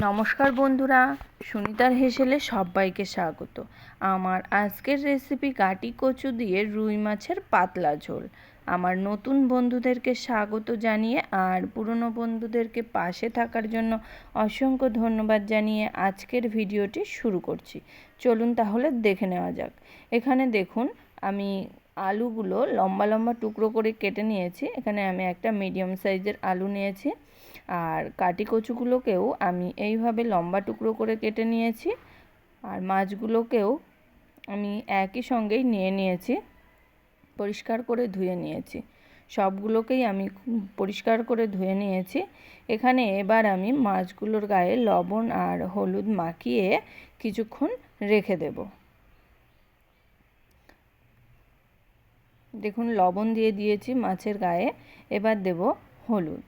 নমস্কার বন্ধুরা, সুনিতার হেসেলে সবাইকে স্বাগত। আমার আজকের রেসিপি গাটি কচু দিয়ে রুই মাছের পাতলা ঝোল। আমার নতুন বন্ধুদেরকে স্বাগত জানিয়ে আর পুরনো বন্ধুদেরকে পাশে থাকার জন্য অসংখ্য ধন্যবাদ জানিয়ে আজকের ভিডিওটি শুরু করছি। চলুন তাহলে দেখে নেওয়া যাক। এখানে দেখুন, আমি আলুগুলো লম্বা লম্বা টুকরো করে কেটে নিয়েছি। এখানে আমি একটা মিডিয়াম সাইজের আলু নিয়েছি। আর কাটি কচুগুলোকেও আমি এইভাবে লম্বা টুকরো করে কেটে নিয়েছি। আর মাছগুলোকেও আমি একই সঙ্গেই নিয়ে নিয়েছি, পরিষ্কার করে ধুয়ে নিয়েছি। সবগুলোকেই আমি পরিষ্কার করে ধুয়ে নিয়েছি। এখানে এবার আমি মাছগুলোর গায়ে লবণ আর হলুদ মাখিয়ে কিছুক্ষণ রেখে দেব। দেখুন, লবণ দিয়ে দিয়েছি মাছের গায়ে। এবার দেব হলুদ।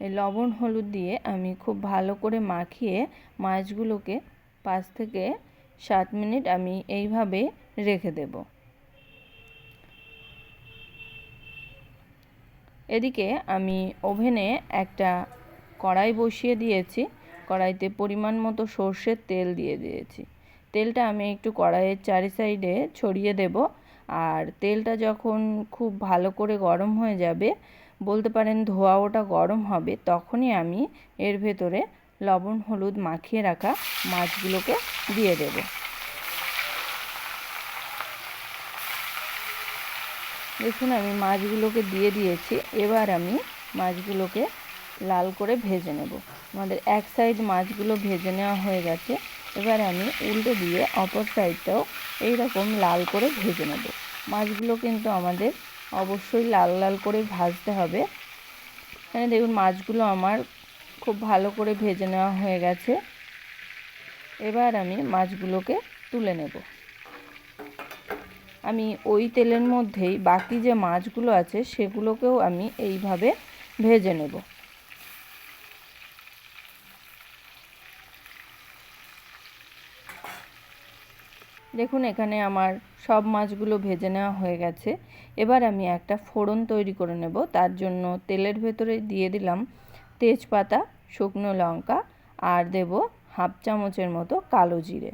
লবণ, হলুদ দিয়ে আমি খুব ভালো করে মাখিয়ে মাছগুলোকে পাঁচ থেকে সাত মিনিট আমি এইভাবে রেখে দেব। এদিকে আমি ওভেনে একটা কড়াই বসিয়ে দিয়েছি। কড়াইতে পরিমাণ মতো সর্ষের তেল দিয়ে দিয়েছি। তেলটা আমি একটু কড়াইয়ের চারি সাইডে ছড়িয়ে দেব। আর তেলটা যখন খুব ভালো করে গরম হয়ে যাবে বলতে পারেন ধোয়া ওটা গরম হবে, তখনই আমি এর ভেতরে লবণ, হলুদ মাখিয়ে রাখা মাছগুলোকে দিয়ে দেব। দেখুন আমি মাছগুলোকে দিয়ে দিয়েছি, এবার আমি মাছগুলোকে লাল করে ভেজে নেব। আমাদের এক সাইড মাছগুলো ভেজে নেওয়া হয়ে গেছে, এবার আমি উল্টে দিয়ে অপর সাইডটাও এইরকম লাল করে ভেজে নেব। মাছগুলো কিন্তু আমাদের অবশ্যই লাল লাল করে ভাজতে হবে। এখানে দেখুন মাছগুলো আমার খুব ভালো করে ভেজে নেওয়া হয়ে গেছে। এবার আমি মাছগুলোকে তুলে নেব। আমি ওই তেলের মধ্যেই বাকি যে মাছগুলো আছে সেগুলোকেও আমি এইভাবে ভেজে নেব। দেখুন, এখানে আমার সব মাছগুলো ভেজে নেওয়া হয়ে গেছে। এবার আমি একটা ফোড়ন তৈরি করে নেব। তার জন্য তেলের ভেতরে দিয়ে দিলাম তেজপাতা, শুকনো লঙ্কা আর দেব হাফ চামচের মতো কালো জিরে।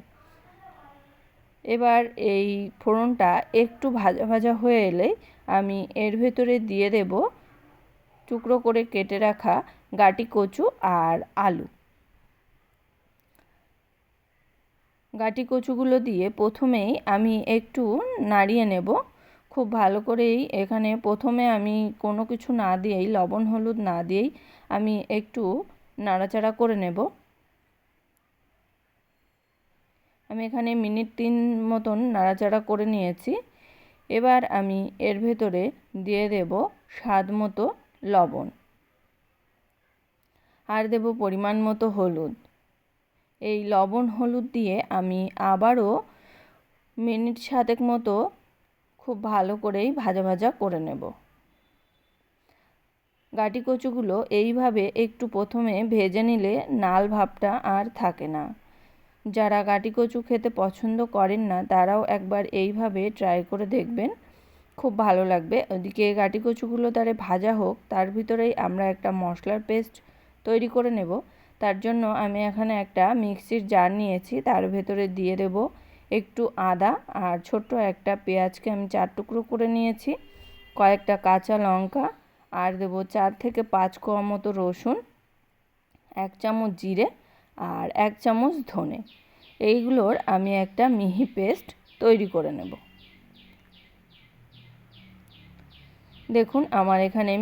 এবার এই ফোড়নটা একটু ভাজা ভাজা হয়ে এলেই আমি এর ভেতরে দিয়ে দেব টুকরো করে কেটে রাখা গাটি কচু আর আলু। গাটি কচুগুলো দিয়ে প্রথমেই আমি একটু নাড়িয়ে নেব। খুব ভালো করেই এখানে প্রথমে আমি কোনো কিছু না দিয়েই, লবণ, হলুদ না দিয়েই আমি একটু নাড়াচাড়া করে নেব। আমি এখানে মিনিট তিন মতন নাড়াচাড়া করে নিয়েছি। এবার আমি এর ভেতরে দিয়ে দেব স্বাদ মতো লবণ। আর দেব পরিমাণ মতো হলুদ। এই লবণ হলুদ দিয়ে আমি আবারও মিনিট সাতেক মতো খুব ভালো করেই ভাজা ভাজা করে নেব। গাটি কচুগুলো এইভাবে একটু প্রথমে ভেজে নিলে নাল ভাবটা আর থাকে না। যারা গাটি কচু খেতে পছন্দ করেন না, তারাও একবার এইভাবে ট্রাই করে দেখবেন। খুব ভালো লাগবে। ওদিকে গাটি কচুগুলো তারে ভাজা হোক, তার ভিতরেই আমরা একটা মশলার পেস্ট তৈরি করে নেব। তার জন্য আমি এখানে একটা মিক্সির জার নিয়েছি, তার ভেতরে দিয়ে দেব একটু আদা আর ছোট্ট একটা পেঁয়াজকে আমি চার টুকরো করে নিয়েছি, কয়েকটা কাঁচা লঙ্কা আর দেব চার থেকে পাঁচ কোয়া মতো রসুন, এক চামচ জিরে আর এক চামচ ধনে। এইগুলোর আমি একটা মিহি পেস্ট তৈরি করে নেব। দেখুন, আমার এখানে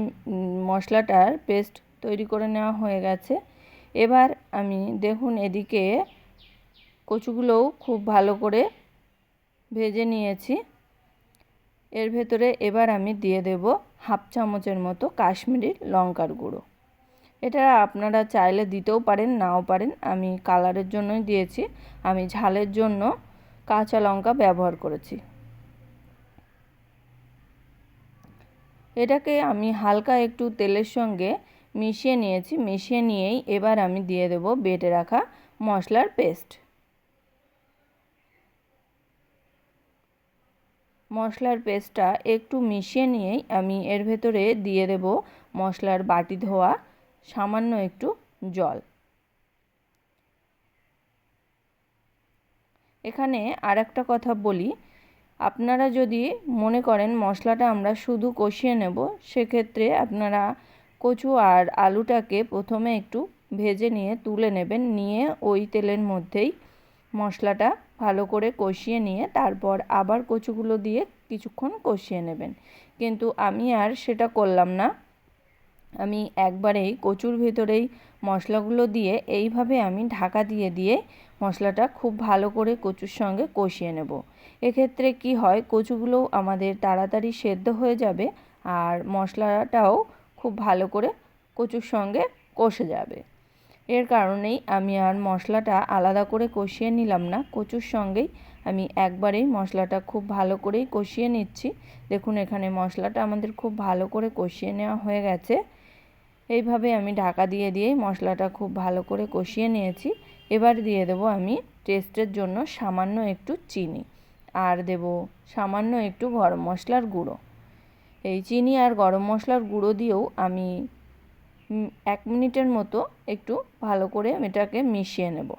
মশলাটার পেস্ট তৈরি করে নেওয়া হয়ে গেছে। এবার আমি দেখুন এদিকে কচুগুলোও খুব ভালো করে ভেজে নিয়েছি। এর ভেতরে এবার আমি দিয়ে দেব হাফ চামচের মতো কাশ্মীরি লঙ্কার গুঁড়ো। এটা আপনারা চাইলে দিতেও পারেন, নাও পারেন। আমি কালারের জন্যই দিয়েছি। আমি ঝালের জন্য কাঁচা লঙ্কা ব্যবহার করেছি। এটাকে আমি হালকা একটু তেলের সঙ্গে মিশিয়ে নিয়েছি, মিশিয়ে নিয়েই এবার আমি দিয়ে দেব বেটে রাখা মশলার পেস্ট। মশলার পেস্টটা একটু মিশিয়ে নিয়েই আমি এর ভেতরে দিয়ে দেব মশলার বাটি ধোয়া, সামান্য একটু জল। এখানে আর একটা কথা বলি, আপনারা যদি মনে করেন মশলাটা আমরা শুধু কষিয়ে নেব, সেক্ষেত্রে আপনারা কচু আর আলুটাকে প্রথমে একটু ভেজে নিয়ে তুলে নেবেন। নিয়ে ওই তেলের মধ্যেই মশলাটা ভালো করে কষিয়ে নিয়ে তারপর আবার কচুগুলো দিয়ে কিছুক্ষণ কষিয়ে নেবেন। কিন্তু আমি আর সেটা করলাম না। আমি একবারেই কচুর ভেতরেই মশলাগুলো দিয়ে এইভাবে আমি ঢাকা দিয়ে দিয়ে মশলাটা খুব ভালো করে কচুর সঙ্গে কষিয়ে নেব। এক্ষেত্রে কি হয় কচুগুলোও আমাদের তাড়াতাড়ি সেদ্ধ হয়ে যাবে আর মশলাটাও খুব ভালো করে কচুর সঙ্গে কষে যাবে। এর কারণেই আমি আর মশলাটা আলাদা করে কষিয়ে নিলাম না। কচুর সঙ্গেই আমি একবারেই মশলাটা খুব ভালো করেই কষিয়ে নিচ্ছি। দেখুন, এখানে মশলাটা আমাদের খুব ভালো করে কষিয়ে নেওয়া হয়ে গেছে। এইভাবে আমি ঢাকা দিয়ে দিয়েই মশলাটা খুব ভালো করে কষিয়ে নিয়েছি। এবার দিয়ে দেবো আমি টেস্টের জন্য সামান্য একটু চিনি। আর দেব সামান্য একটু গরম মশলার গুঁড়ো। এই চিনি আর গরম মশলার গুঁড়ো দিয়েও আমি এক মিনিটের মতো একটু ভালো করে এটাকে মিশিয়ে নেব।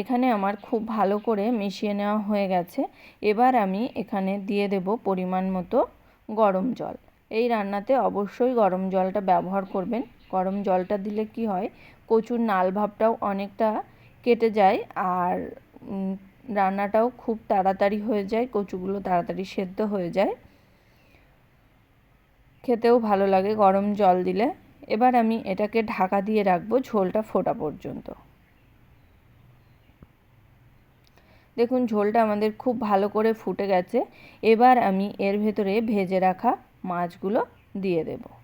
এখানে আমার খুব ভালো করে মিশিয়ে নেওয়া হয়ে গেছে। এবার আমি এখানে দিয়ে দেব পরিমাণ মতো গরম জল। এই রান্নাতে অবশ্যই গরম জলটা ব্যবহার করবেন। গরম জলটা দিলে কি হয়, কচুর নাল ভাবটাও অনেকটা কেটে যায় আর রান্নাটাও খুব তাড়াতাড়ি হয়ে যায়, কচুগুলো তাড়াতাড়ি সেদ্ধ হয়ে যায়। খেতেও ভালো লাগে গরম জল দিলে। এবার আমি এটাকে ঢাকা দিয়ে রাখব ঝোলটা ফোটা পর্যন্ত। দেখুন, ঝোলটা আমাদের খুব ভালো করে ফুটে গেছে। এবার আমি এর ভেতরে ভেজে রাখা মাছগুলো দিয়ে দেবো।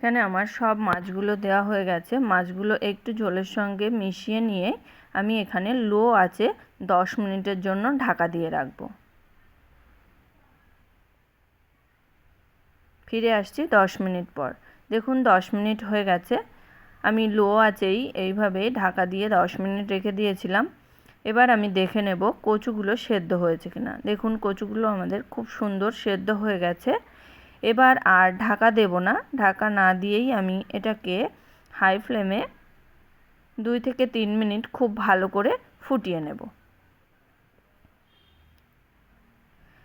এখানে আমার সব মাছগুলো দেওয়া হয়ে গেছে। মাছগুলো একটু ঝোলের সঙ্গে মিশিয়ে নিয়ে আমি এখানে লো আছে দশ মিনিটের জন্য ঢাকা দিয়ে রাখব। ফিরে আসছি দশ মিনিট পর। দেখুন দশ মিনিট হয়ে গেছে। আমি লো আছেই এইভাবে ঢাকা দিয়ে দশ মিনিট রেখে দিয়েছিলাম। এবার আমি দেখে নেব কচুগুলো সেদ্ধ হয়েছে কিনা। দেখুন কচুগুলো আমাদের খুব সুন্দর সেদ্ধ হয়ে গেছে। এবার আর ঢাকা দেব না। ঢাকা না দিয়েই আমি এটাকে হাই ফ্লেমে দুই থেকে তিন মিনিট খুব ভালো করে ফুটিয়ে নেব।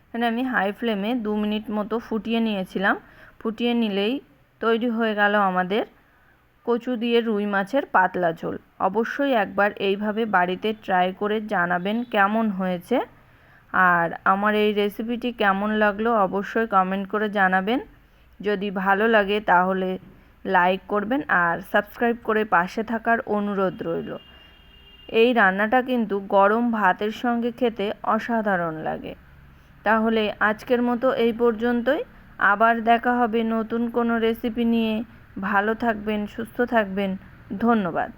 এখানে আমি হাই ফ্লেমে দু মিনিট মতো ফুটিয়ে নিয়েছিলাম। ফুটিয়ে নিলেই তৈরি হয়ে গেল আমাদের কচু দিয়ে রুই মাছের পাতলা ঝোল। অবশ্যই একবার এইভাবে বাড়িতে ট্রাই করে জানাবেন কেমন হয়েছে। আর আমার এই রেসিপিটি কেমন লাগল অবশ্যই কমেন্ট করে জানাবেন। যদি ভালো লাগে তাহলে লাইক করবেন আর সাবস্ক্রাইব করে পাশে থাকার অনুরোধ রইল। এই রান্নাটা কিন্তু গরম ভাতের সঙ্গে খেতে অসাধারণ লাগে। তাহলে আজকের মতো এই পর্যন্তই। আবার দেখা হবে নতুন কোনো রেসিপি নিয়ে। ভালো থাকবেন, সুস্থ থাকবেন। ধন্যবাদ।